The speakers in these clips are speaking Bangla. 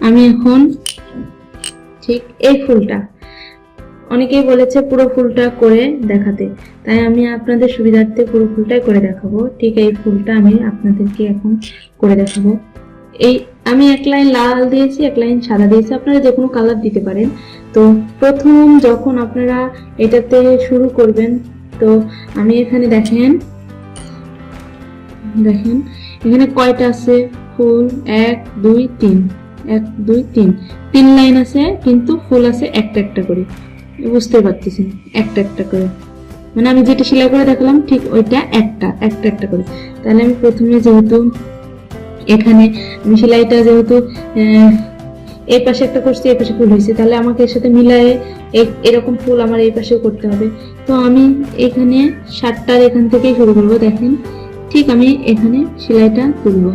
আমি এখন ঠিক এই ফুলটা। অনেকেই বলেছে পুরো ফুলটা করে দেখাতে। তাই আমি আপনাদের সুবিধার্থে পুরো ফুলটাই করে দেখাবো। ঠিক এই ফুলটা আমি আপনাদেরকে এখন করে দেখাবো। এই আমি এক লাইন লাল দিয়েছি, এক লাইন সাদা দিয়েছি। আপনারা যে কোনো কালার দিতে পারেন। তো প্রথম যখন আপনারা এটাতে শুরু করবেন, তো আমি এখানে দেখেন দেখেন, এখানে কয়টা আছে? ফুল, এক, দুই, তিন। এক, দুই, তিন। তিন লাইন আছে, কিন্তু ফুল আছে একটা একটা করে। বুঝতে পারতেছেন একটা একটা করে। মানে আমি যেটা সেলাই করে দেখালাম, ঠিক ওইটা একটা একটা একটা করে। তাহলে আমি প্রথমে যেহেতু এখানে আমি সেলাইটা যেহেতু এই পাশে একটা করছি, এই পাশে ফুল হয়েছে, তাহলে আমাকে এর সাথে মিলায়ে এরকম ফুল আমার এই পাশেও করতে হবে। তো আমি এখানে সাতটার এখান থেকেই শুরু করব, দেখেন। ঠিক আমি এখানে সেলাইটা তুলবো।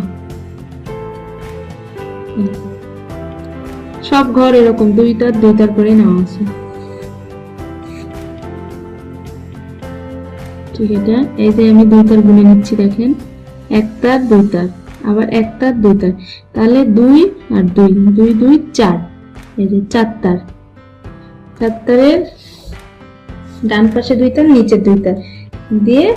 সব ঘর এরকম দুই তার তার করে নেওয়া আছে। ঠিক এটা এই যে আমি দুই তার গুনে নিচ্ছি, দেখেন। এক তার দুই তার আবার এক তার দুই তার তাহলে দুই আর দুই দুই দুই, চার। এই যে চার তার চার তারের ডান পাশে দুই তার নিচে দুই তার দিয়ে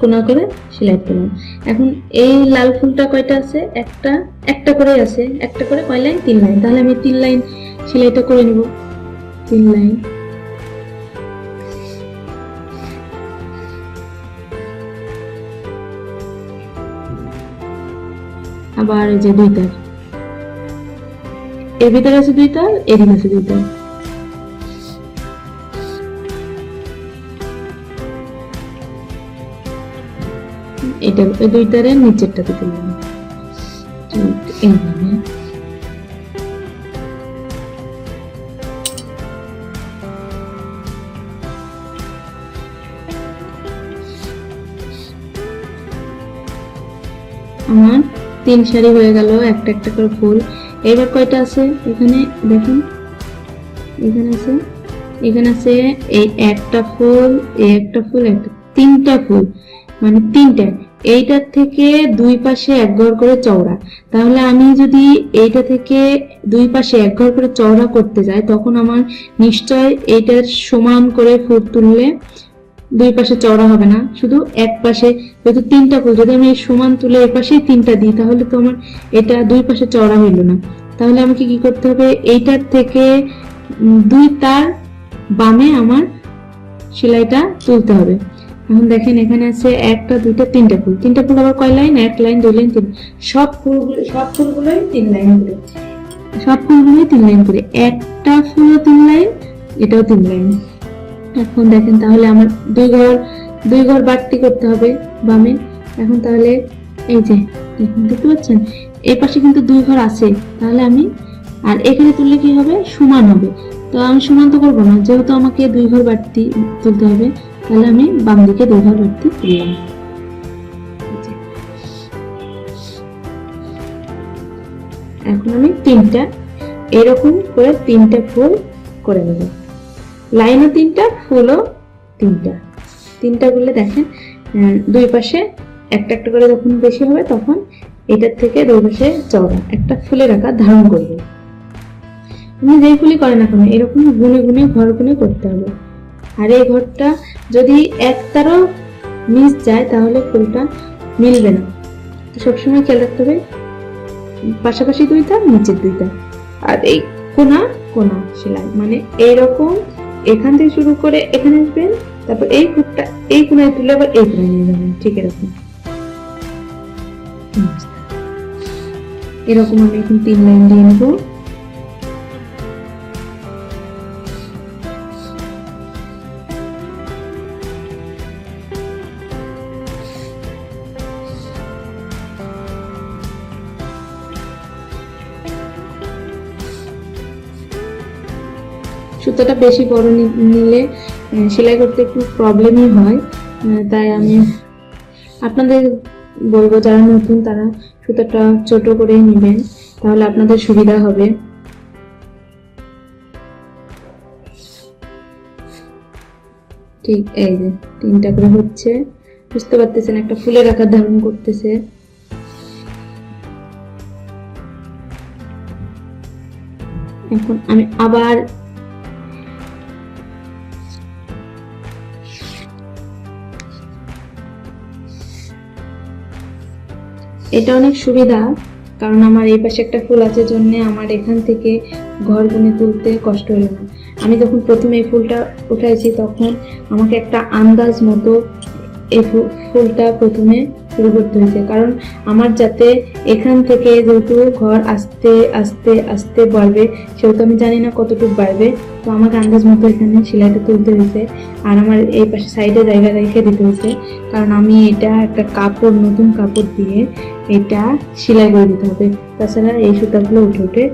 কোনা করে সেলাই করলাম। এখন এই লাল ফুলটা কয়টা আছে? একটা একটা করে আছে। একটা করে কয় লাইন? তিন লাইন। তাহলে আমি তিন লাইন সেলাইটা করে নিব। তিন লাইন। আবার এই যে দুই তার এর ভিতরে আছে দুই তার এদিকে আছে দুই তার এটা এই দুই তারের নিচেরটাতে এইভাবে আমার তিন সারি হয়ে গেল, একটা একটা করে ফুল। এবার কয়টা আছে এখানে? দেখুন। এখানে আছে এখানে আছে এই একটা ফুল, এই একটা ফুল, একটা তিনটা ফুল মানে তিনটা। এইটার থেকে দুই পাশে এক ঘর করে চওড়া। তাহলে আমি যদি এইটা থেকে দুই পাশে এক ঘর করে চওড়া করতে যাই, তখন আমার নিশ্চয় এইটার সমান করে ফুল তুললে দুই পাশে চওড়া হবে না। শুধু এক পাশে, যেহেতু তিনটা ফুল, যদি আমি এই সমান তুলে এই পাশেই তিনটা দিই, তাহলে তো আমার এটা দুই পাশে চওড়া হইল না। তাহলে আমাকে কি করতে হবে? এইটার থেকে দুই তার বামে আমার সেলাইটা তুলতে হবে। এখন দেখেন এখানে আছে একটা, দুইটা, তিনটা ফুল। তিনটা ফুল আবার কয় লাইন? এক লাইন, দুই লাইন, তিন। সব ফুলগুলো সব ফুলগুলোই তিন লাইন করে। সব ফুলগুলোই তিন লাইন করে। একটা ফুলও তিন লাইন, এটাও তিন লাইন। এখন দেখেন তাহলে আমার দুই ঘর দুই ঘর বাড়তি করতে হবে বামে। এখন তাহলে এই যে, দেখুন, দেখতে পাচ্ছেন? এই পাশে কিন্তু দুই ঘর আছে। তাহলে আমি আর এখানে তুললে কি হবে? সমান হবে। তো আমি সমান তো করব না। যেহেতু আমাকে দুই ঘর বাড়তি তুলতে হবে তাহলে আমি বাম দিকে এই যে। এখন আমি তিনটা, এরকম করে তিনটা ফুল করে নেব। লাইনও তিনটা, ফুলও তিনটা। তিনটা করলে দেখেন দুই পাশে একটা একটা করে যখন বেশি হবে তখন এটার থেকে দুই পাশে চওড়া, একটা ফুলের আকার ধারণ করবে। আপনি যেই ফুলই করেন না কেন, এরকম গুনে গুনে, ঘর গুনে করতে হবে। আর এই ঘরটা যদি একটারও মিস যায়, তাহলে ফুলটা মিলবে না। তো সবসময় খেয়াল রাখতে হবে, পাশাপাশি দুইটা, নিচের দুইটা। আর এই কোনা কোনা সেলাই। মানে এইরকম এখান থেকে শুরু করে এখানে আসবেন, তারপর এই ফুটটা এই কোনায় তুলে আবার এই কোনায় নিয়ে যাবেন। ঠিক এরকম। এরকম আমি এখন তিন লাইন দিয়ে নেব। সুতোটা বেশি বড় নিলে সেলাই করতে একটু প্রবলেমই হয়। তাই আমি আপনাদের বলব, যারা নতুন, তারা সুতোটা ছোট করে নেবেন, তাহলে আপনাদের সুবিধা হবে। ঠিক এই যে, তিনটা করে হচ্ছে। বুঝতে পারতেছেন, একটা ফুলের আকার ধারণ করতেছে। এখন আমি আবার এটা অনেক সুবিধা, কারণ আমার এই পাশে একটা ফুল আছে জন্য আমার এখান থেকে ঘর গুনে তুলতে কষ্ট হলো না আমি যখন প্রথমে এই ফুলটা উঠাইছি তখন আমাকে একটা আন্দাজ মতো এই ফুলটা প্রথমে শুরু করতে হয়েছে। কারণ আমার যাতে এখান থেকে যেহেতু ঘর আস্তে আস্তে আস্তে বাড়বে, সেহেতু আমি জানি না কতটুকু বাড়বে। তো আমাকে আন্দাজ মতো এখানে সেলাইটা তুলতে হয়েছে। আর আমার এই পাশে সাইডে জায়গা রেখে দিতে হয়েছে। কারণ আমি এটা একটা কাপড়, নতুন কাপড় দিয়ে এটা সেলাই করে দিতে হবে। তাছাড়া এই সুতাগুলো উঠে উঠে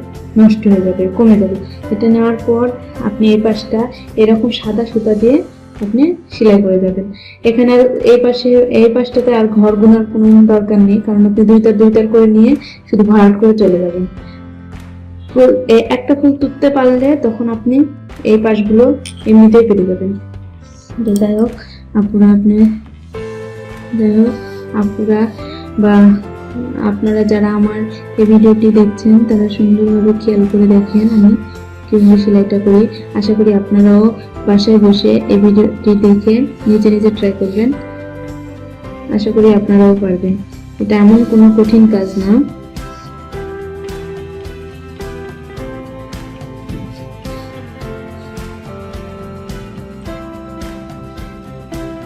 নষ্ট হয়ে যাবে, কমে যাবে। এটা নেওয়ার পর আপনি এই পাশটা এরকম সাদা সুতা দিয়ে আপনি সেলাই করে যাবেন। এখানে এই পাশে, এই পাশটাতে আর ঘর গোনার কোনো দরকার নেই, কারণ আপনি দুইটার দুইটার করে নিয়ে শুধু ভরাট করে চলে যাবেন। ফুল একটা ফুল তুলতে পারলে তখন আপনি এই পাশগুলো এমনিতেই পেরে যাবেন। যাই হোক, আপুরা আপনি, যাই হোক, আপুরা বা আপনারা যারা আমার এই ভিডিওটি দেখছেন, তারা সুন্দরভাবে খেয়াল করে দেখেন আমি। কীভাবে সেলাইটা করি, আশা করি আপনারাও বাসায় বসে এই ভিডিওটি দেখে নিজে নিজে ট্রাই করবেন। আশা করি আপনারাও পারবেন। এটা এমন কোনো কঠিন কাজ না।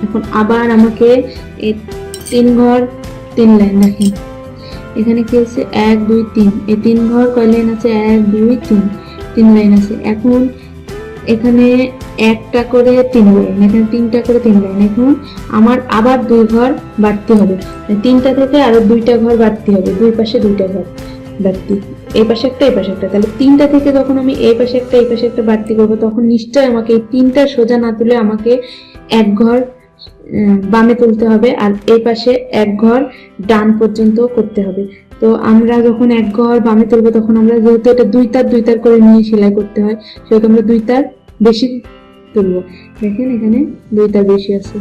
এখন আবার আমাকে এই তিন ঘর, তিন লাইন দেখেন। এখানে কি হচ্ছে এক, দুই, তিন। এই তিন ঘর কয় লাইন আছে? এক, দুই, তিন। তিন লাইন আছে। এখন এখানে একটা করে তিন লাইন, এখানে তিনটা করে তিন লাইন। এখন আমার আবার দুই ঘর বাড়তে হবে। মানে তিনটা থেকে আরও দুইটা ঘর বাড়তে হবে। দুই পাশে দুইটা ঘর বাড়তি। এই পাশে একটা, এই পাশে একটা। তাহলে তিনটা থেকে যখন আমি এই পাশে একটা, এই পাশে একটা বাড়তি করব, তখন নিশ্চয় আমাকে এই তিনটা সোজা না তুলে আমাকে এক ঘর বামে তুলতে হবে। আর এই পাশে এক ঘর ডান পর্যন্ত করতে হবে। তো আমরা যখন এক ঘর বামে তুলবো, তখন আমরা যেহেতু এটা দুই তার দুই তার করে নিয়ে সেলাই করতে হয়, সেহেতু আমরা দুই তার বেশি তুলবো। দেখেন এখানে দুই তার বেশি আছে।